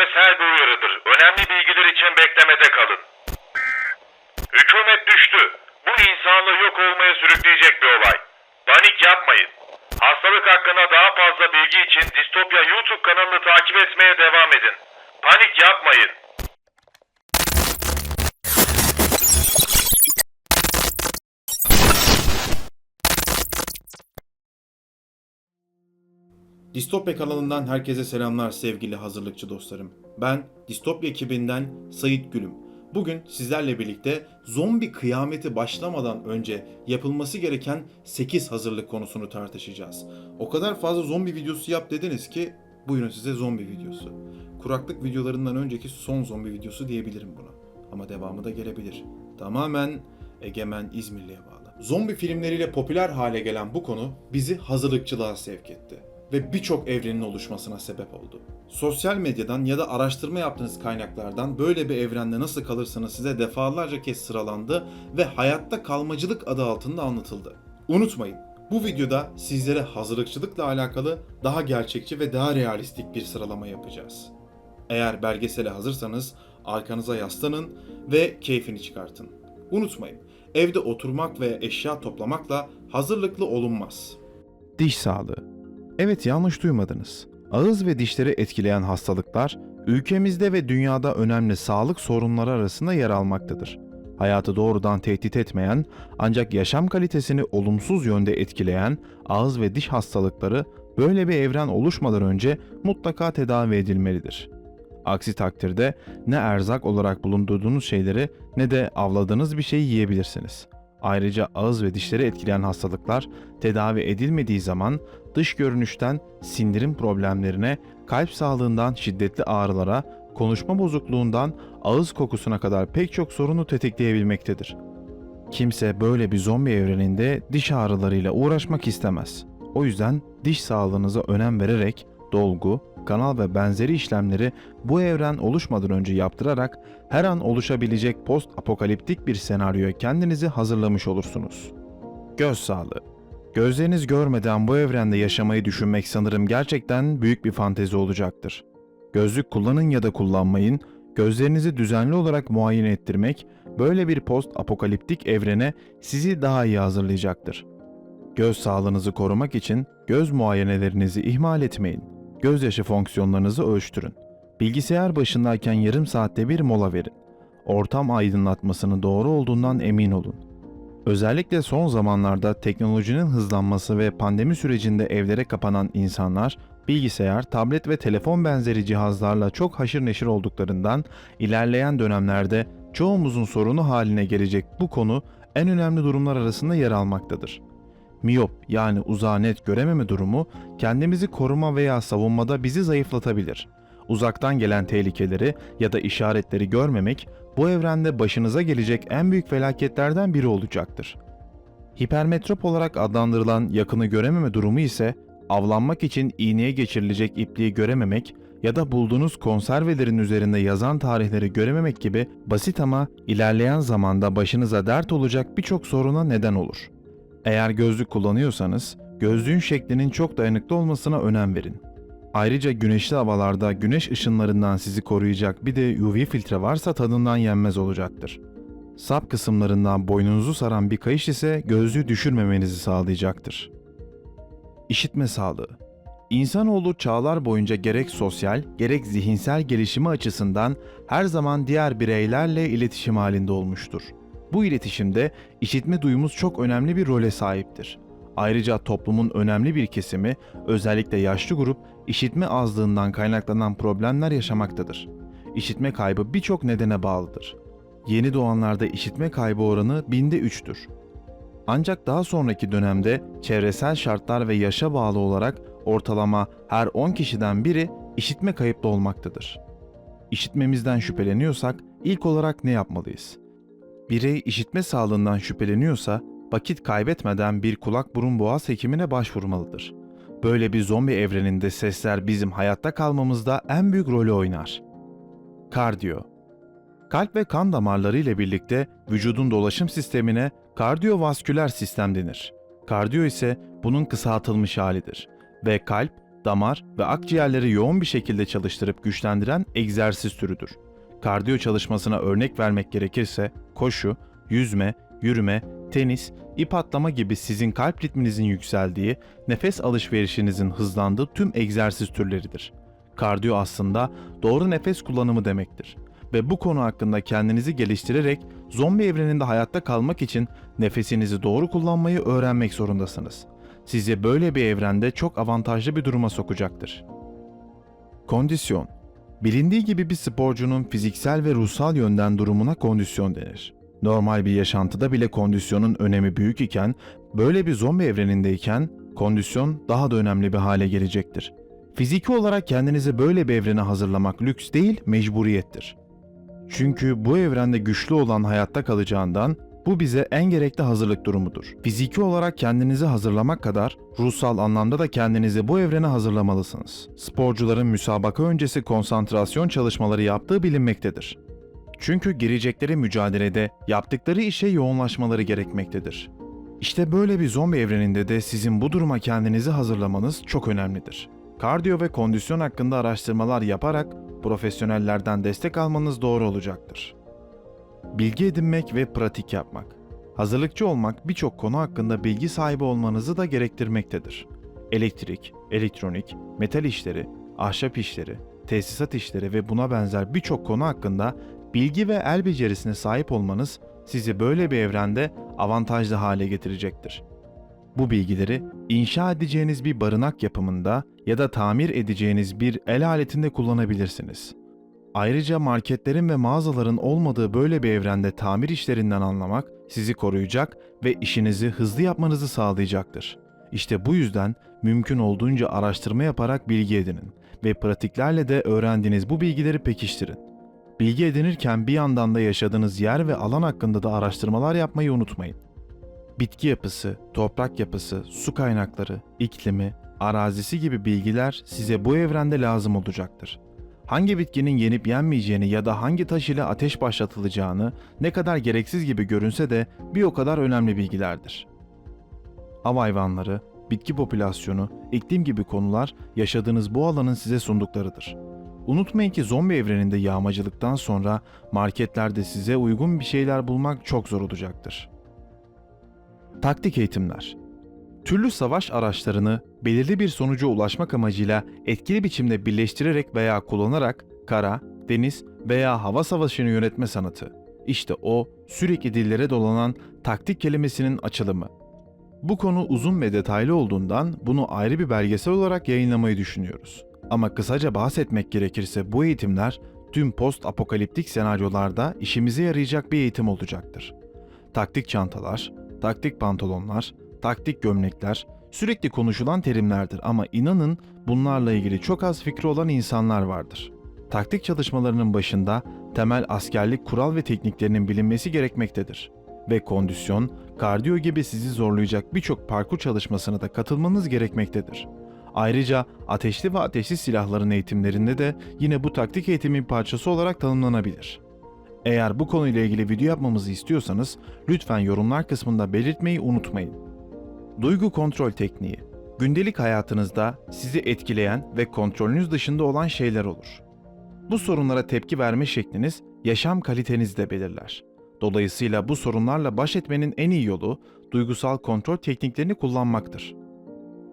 küresel bir uyarıdır. Önemli bilgiler için beklemede kalın. Hükümet düştü. Bu insanlığı yok olmaya sürükleyecek bir olay. Panik yapmayın. Hastalık hakkında daha fazla bilgi için Distopya YouTube kanalını takip etmeye devam edin. Panik yapmayın. Distopya kanalından herkese selamlar sevgili hazırlıkçı dostlarım. Ben Distopya ekibinden Sayit Gülüm. Bugün sizlerle birlikte zombi kıyameti başlamadan önce yapılması gereken 8 hazırlık konusunu tartışacağız. O kadar fazla zombi videosu yap dediniz ki buyurun size zombi videosu. Kuraklık videolarından önceki son zombi videosu diyebilirim buna. Ama devamı da gelebilir. Tamamen Egemen İzmirli'ye bağlı. Zombi filmleriyle popüler hale gelen bu konu bizi hazırlıkçılığa sevk etti ve birçok evrenin oluşmasına sebep oldu. Sosyal medyadan ya da araştırma yaptığınız kaynaklardan böyle bir evrende nasıl kalırsanız size defalarca kez sıralandı ve hayatta kalmacılık adı altında anlatıldı. Unutmayın, bu videoda sizlere hazırlıkçılıkla alakalı daha gerçekçi ve daha realistik bir sıralama yapacağız. Eğer belgesele hazırsanız arkanıza yaslanın ve keyfini çıkartın. Unutmayın, evde oturmak ve eşya toplamakla hazırlıklı olunmaz. Diş sağlığı. Evet yanlış duymadınız. Ağız ve dişleri etkileyen hastalıklar ülkemizde ve dünyada önemli sağlık sorunları arasında yer almaktadır. Hayatı doğrudan tehdit etmeyen ancak yaşam kalitesini olumsuz yönde etkileyen ağız ve diş hastalıkları böyle bir evren oluşmadan önce mutlaka tedavi edilmelidir. Aksi takdirde ne erzak olarak bulundurduğunuz şeyleri ne de avladığınız bir şeyi yiyebilirsiniz. Ayrıca ağız ve dişleri etkileyen hastalıklar tedavi edilmediği zaman dış görünüşten sindirim problemlerine, kalp sağlığından şiddetli ağrılara, konuşma bozukluğundan ağız kokusuna kadar pek çok sorunu tetikleyebilmektedir. Kimse böyle bir zombi evreninde diş ağrılarıyla uğraşmak istemez. O yüzden diş sağlığınıza önem vererek dolgu, kanal ve benzeri işlemleri bu evren oluşmadan önce yaptırarak her an oluşabilecek post apokaliptik bir senaryoya kendinizi hazırlamış olursunuz. Göz sağlığı Gözleriniz görmeden bu evrende yaşamayı düşünmek sanırım gerçekten büyük bir fantezi olacaktır. Gözlük kullanın ya da kullanmayın, gözlerinizi düzenli olarak muayene ettirmek böyle bir post apokaliptik evrene sizi daha iyi hazırlayacaktır. Göz sağlığınızı korumak için göz muayenelerinizi ihmal etmeyin. Gözyaşı fonksiyonlarınızı ölçtürün. Bilgisayar başındayken yarım saatte bir mola verin. Ortam aydınlatmasının doğru olduğundan emin olun. Özellikle son zamanlarda teknolojinin hızlanması ve pandemi sürecinde evlere kapanan insanlar bilgisayar, tablet ve telefon benzeri cihazlarla çok haşır neşir olduklarından ilerleyen dönemlerde çoğumuzun sorunu haline gelecek bu konu en önemli durumlar arasında yer almaktadır. Miyop yani uzağa net görememe durumu kendimizi koruma veya savunmada bizi zayıflatabilir. Uzaktan gelen tehlikeleri ya da işaretleri görmemek bu evrende başınıza gelecek en büyük felaketlerden biri olacaktır. Hipermetrop olarak adlandırılan yakını görememe durumu ise avlanmak için iğneye geçirilecek ipliği görememek ya da bulduğunuz konservelerin üzerinde yazan tarihleri görememek gibi basit ama ilerleyen zamanda başınıza dert olacak birçok soruna neden olur. Eğer gözlük kullanıyorsanız gözlüğün şeklinin çok dayanıklı olmasına önem verin. Ayrıca güneşli havalarda güneş ışınlarından sizi koruyacak bir de UV filtre varsa tadından yenmez olacaktır. Sap kısımlarından boynunuzu saran bir kayış ise gözlüğü düşürmemenizi sağlayacaktır. İşitme sağlığı İnsanoğlu çağlar boyunca gerek sosyal gerek zihinsel gelişimi açısından her zaman diğer bireylerle iletişim halinde olmuştur. Bu iletişimde işitme duyumuz çok önemli bir role sahiptir. Ayrıca toplumun önemli bir kesimi, özellikle yaşlı grup, işitme azlığından kaynaklanan problemler yaşamaktadır. İşitme kaybı birçok nedene bağlıdır. Yeni doğanlarda işitme kaybı oranı binde üçtür. Ancak daha sonraki dönemde çevresel şartlar ve yaşa bağlı olarak ortalama her 10 kişiden biri işitme kayıplı olmaktadır. İşitmemizden şüpheleniyorsak ilk olarak ne yapmalıyız? Birey işitme sağlığından şüpheleniyorsa vakit kaybetmeden bir kulak burun boğaz hekimine başvurmalıdır. Böyle bir zombi evreninde sesler bizim hayatta kalmamızda en büyük rolü oynar. Kardiyo Kalp ve kan damarları ile birlikte vücudun dolaşım sistemine kardiyovasküler sistem denir. Kardiyo ise bunun kısaltılmış halidir ve kalp, damar ve akciğerleri yoğun bir şekilde çalıştırıp güçlendiren egzersiz türüdür. Kardiyo çalışmasına örnek vermek gerekirse koşu, yüzme, yürüme, tenis, ip atlama gibi sizin kalp ritminizin yükseldiği, nefes alışverişinizin hızlandığı tüm egzersiz türleridir. Kardiyo aslında doğru nefes kullanımı demektir. Ve bu konu hakkında kendinizi geliştirerek zombi evreninde hayatta kalmak için nefesinizi doğru kullanmayı öğrenmek zorundasınız. Sizi böyle bir evrende çok avantajlı bir duruma sokacaktır. Kondisyon Bilindiği gibi bir sporcunun fiziksel ve ruhsal yönden durumuna kondisyon denir. Normal bir yaşantıda bile kondisyonun önemi büyük iken, böyle bir zombi evrenindeyken kondisyon daha da önemli bir hale gelecektir. Fiziki olarak kendinizi böyle bir evrene hazırlamak lüks değil, mecburiyettir. Çünkü bu evrende güçlü olan hayatta kalacağından bu bize en gerekli hazırlık durumudur. Fiziki olarak kendinizi hazırlamak kadar ruhsal anlamda da kendinizi bu evrene hazırlamalısınız. Sporcuların müsabaka öncesi konsantrasyon çalışmaları yaptığı bilinmektedir. Çünkü girecekleri mücadelede yaptıkları işe yoğunlaşmaları gerekmektedir. İşte böyle bir zombi evreninde de sizin bu duruma kendinizi hazırlamanız çok önemlidir. Kardiyo ve kondisyon hakkında araştırmalar yaparak profesyonellerden destek almanız doğru olacaktır. Bilgi edinmek ve pratik yapmak. Hazırlıkçı olmak birçok konu hakkında bilgi sahibi olmanızı da gerektirmektedir. Elektrik, elektronik, metal işleri, ahşap işleri, tesisat işleri ve buna benzer birçok konu hakkında bilgi ve el becerisine sahip olmanız sizi böyle bir evrende avantajlı hale getirecektir. Bu bilgileri inşa edeceğiniz bir barınak yapımında ya da tamir edeceğiniz bir el aletinde kullanabilirsiniz. Ayrıca marketlerin ve mağazaların olmadığı böyle bir evrende tamir işlerinden anlamak sizi koruyacak ve işinizi hızlı yapmanızı sağlayacaktır. İşte bu yüzden mümkün olduğunca araştırma yaparak bilgi edinin ve pratiklerle de öğrendiğiniz bu bilgileri pekiştirin. Bilgi edinirken bir yandan da yaşadığınız yer ve alan hakkında da araştırmalar yapmayı unutmayın. Bitki yapısı, toprak yapısı, su kaynakları, iklimi, arazisi gibi bilgiler size bu evrende lazım olacaktır. Hangi bitkinin yenip yenmeyeceğini ya da hangi taş ile ateş başlatılacağını ne kadar gereksiz gibi görünse de bir o kadar önemli bilgilerdir. Av hayvanları, bitki popülasyonu, iklim gibi konular yaşadığınız bu alanın size sunduklarıdır. Unutmayın ki zombi evreninde yağmacılıktan sonra marketlerde size uygun bir şeyler bulmak çok zor olacaktır. Taktik eğitimler Türlü savaş araçlarını belirli bir sonuca ulaşmak amacıyla etkili biçimde birleştirerek veya kullanarak kara, deniz veya hava savaşını yönetme sanatı. İşte o sürekli dillere dolanan taktik kelimesinin açılımı. Bu konu uzun ve detaylı olduğundan bunu ayrı bir belgesel olarak yayınlamayı düşünüyoruz. Ama kısaca bahsetmek gerekirse bu eğitimler tüm post apokaliptik senaryolarda işimize yarayacak bir eğitim olacaktır. Taktik çantalar, taktik pantolonlar, taktik gömlekler sürekli konuşulan terimlerdir ama inanın bunlarla ilgili çok az fikri olan insanlar vardır. Taktik çalışmalarının başında temel askerlik kural ve tekniklerinin bilinmesi gerekmektedir. Ve kondisyon, kardiyo gibi sizi zorlayacak birçok parkur çalışmasına da katılmanız gerekmektedir. Ayrıca ateşli ve ateşsiz silahların eğitimlerinde de yine bu taktik eğitimin parçası olarak tanımlanabilir. Eğer bu konuyla ilgili video yapmamızı istiyorsanız lütfen yorumlar kısmında belirtmeyi unutmayın. Duygu kontrol tekniği. Gündelik hayatınızda sizi etkileyen ve kontrolünüz dışında olan şeyler olur. Bu sorunlara tepki verme şekliniz yaşam kalitenizi de belirler. Dolayısıyla bu sorunlarla baş etmenin en iyi yolu duygusal kontrol tekniklerini kullanmaktır.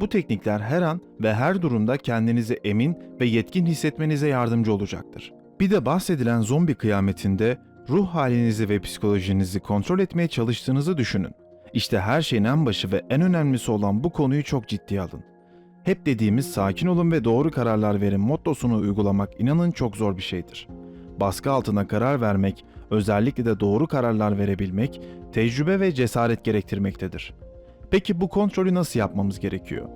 Bu teknikler her an ve her durumda kendinizi emin ve yetkin hissetmenize yardımcı olacaktır. Bir de bahsedilen zombi kıyametinde ruh halinizi ve psikolojinizi kontrol etmeye çalıştığınızı düşünün. İşte her şeyin en başı ve en önemlisi olan bu konuyu çok ciddiye alın. Hep dediğimiz sakin olun ve doğru kararlar verin mottosunu uygulamak inanın çok zor bir şeydir. Baskı altına karar vermek, özellikle de doğru kararlar verebilmek, tecrübe ve cesaret gerektirmektedir. Peki bu kontrolü nasıl yapmamız gerekiyor?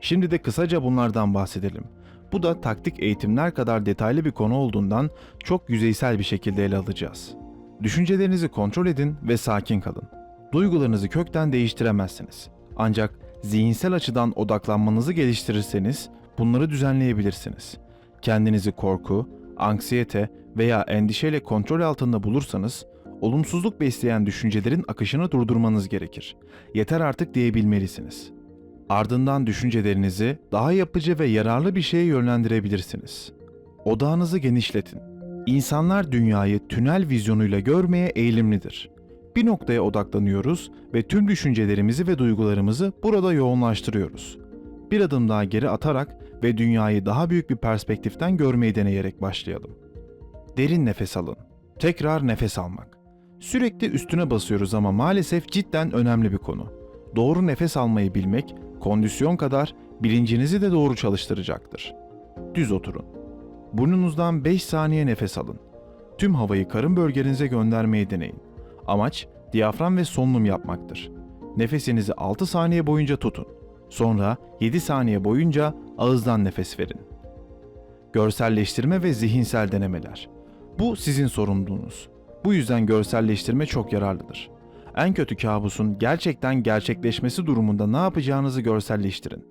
Şimdi de kısaca bunlardan bahsedelim. Bu da taktik eğitimler kadar detaylı bir konu olduğundan çok yüzeysel bir şekilde ele alacağız. Düşüncelerinizi kontrol edin ve sakin kalın. Duygularınızı kökten değiştiremezsiniz. Ancak zihinsel açıdan odaklanmanızı geliştirirseniz bunları düzenleyebilirsiniz. Kendinizi korku, anksiyete veya endişeyle kontrol altında bulursanız olumsuzluk besleyen düşüncelerin akışını durdurmanız gerekir. Yeter artık diyebilmelisiniz. Ardından düşüncelerinizi daha yapıcı ve yararlı bir şeye yönlendirebilirsiniz. Odağınızı genişletin. İnsanlar dünyayı tünel vizyonuyla görmeye eğilimlidir. Bir noktaya odaklanıyoruz ve tüm düşüncelerimizi ve duygularımızı burada yoğunlaştırıyoruz. Bir adım daha geri atarak ve dünyayı daha büyük bir perspektiften görmeyi deneyerek başlayalım. Derin nefes alın. Tekrar nefes almak. Sürekli üstüne basıyoruz ama maalesef cidden önemli bir konu. Doğru nefes almayı bilmek, kondisyon kadar bilincinizi de doğru çalıştıracaktır. Düz oturun. Burnunuzdan 5 saniye nefes alın. Tüm havayı karın bölgenize göndermeyi deneyin. Amaç diyafram ve solunum yapmaktır. Nefesinizi 6 saniye boyunca tutun. Sonra 7 saniye boyunca ağızdan nefes verin. Görselleştirme ve zihinsel denemeler. Bu sizin sorumluluğunuz. Bu yüzden görselleştirme çok yararlıdır. En kötü kabusun gerçekten gerçekleşmesi durumunda ne yapacağınızı görselleştirin.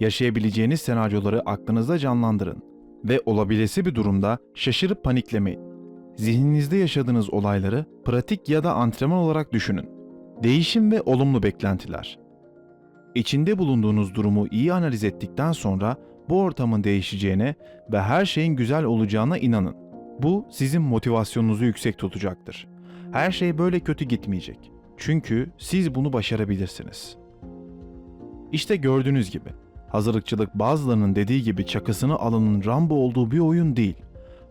Yaşayabileceğiniz senaryoları aklınızda canlandırın ve olabilesi bir durumda şaşırıp paniklemeyin. Zihninizde yaşadığınız olayları pratik ya da antrenman olarak düşünün. Değişim ve olumlu beklentiler. İçinde bulunduğunuz durumu iyi analiz ettikten sonra bu ortamın değişeceğine ve her şeyin güzel olacağına inanın. Bu sizin motivasyonunuzu yüksek tutacaktır. Her şey böyle kötü gitmeyecek. Çünkü siz bunu başarabilirsiniz. İşte gördüğünüz gibi hazırlıkçılık bazılarının dediği gibi çakısını alanın Rambo olduğu bir oyun değil.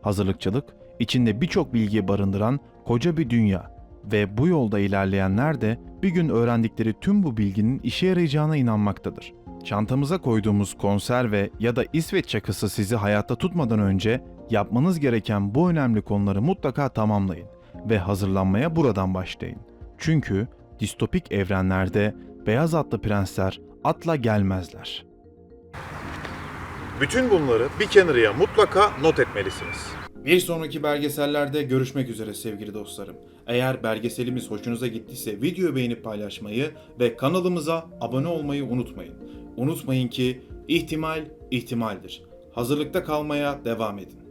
Hazırlıkçılık içinde birçok bilgiyi barındıran koca bir dünya ve bu yolda ilerleyenler de bir gün öğrendikleri tüm bu bilginin işe yarayacağına inanmaktadır. Çantamıza koyduğumuz konserve ya da İsveç çakısı sizi hayatta tutmadan önce yapmanız gereken bu önemli konuları mutlaka tamamlayın ve hazırlanmaya buradan başlayın. Çünkü distopik evrenlerde beyaz atlı prensler atla gelmezler. Bütün bunları bir kenarıya mutlaka not etmelisiniz. Bir sonraki belgesellerde görüşmek üzere sevgili dostlarım. Eğer belgeselimiz hoşunuza gittiyse videoyu beğenip paylaşmayı ve kanalımıza abone olmayı unutmayın. Unutmayın ki ihtimal ihtimaldir. Hazırlıkta kalmaya devam edin.